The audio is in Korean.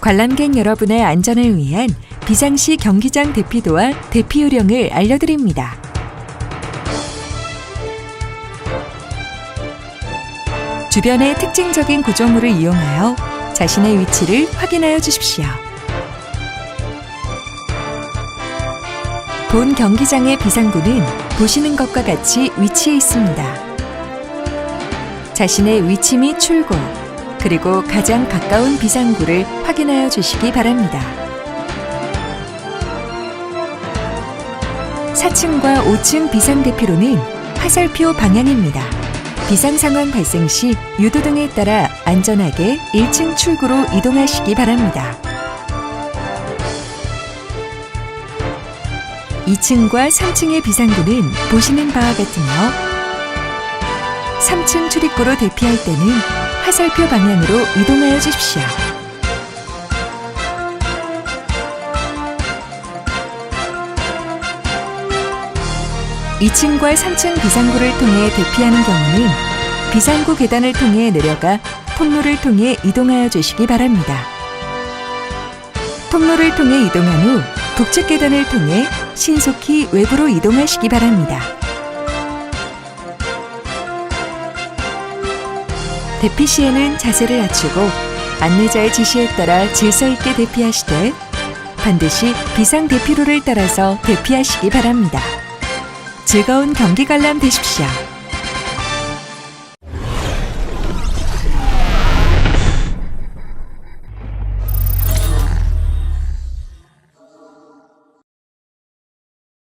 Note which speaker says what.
Speaker 1: 관람객 여러분의 안전을 위한 비상시 경기장 대피도와 대피 요령을 알려드립니다. 주변의 특징적인 구조물을 이용하여 자신의 위치를 확인하여 주십시오. 본 경기장의 비상구는 보시는 것과 같이 위치해 있습니다. 자신의 위치 및 출구, 그리고 가장 가까운 비상구를 확인하여 주시기 바랍니다. 4층과 5층 비상대피로는 화살표 방향입니다. 비상 상황 발생 시 유도 등에 따라 안전하게 1층 출구로 이동하시기 바랍니다. 2층과 3층의 비상구는 보시는 바와 같으며 3층 출입구로 대피할 때는 화살표 방향으로 이동하여 주십시오. 이층과 3층 비상구를 통해 대피하는 경우는 비상구 계단을 통해 내려가 통로를 통해 이동하여 주시기 바랍니다. 통로를 통해 이동한 후 북측 계단을 통해 신속히 외부로 이동하시기 바랍니다. 대피 시에는 자세를 낮추고 안내자의 지시에 따라 질서 있게 대피하시되 반드시 비상 대피로를 따라서 대피하시기 바랍니다. 즐거운 경기 관람 되십시오.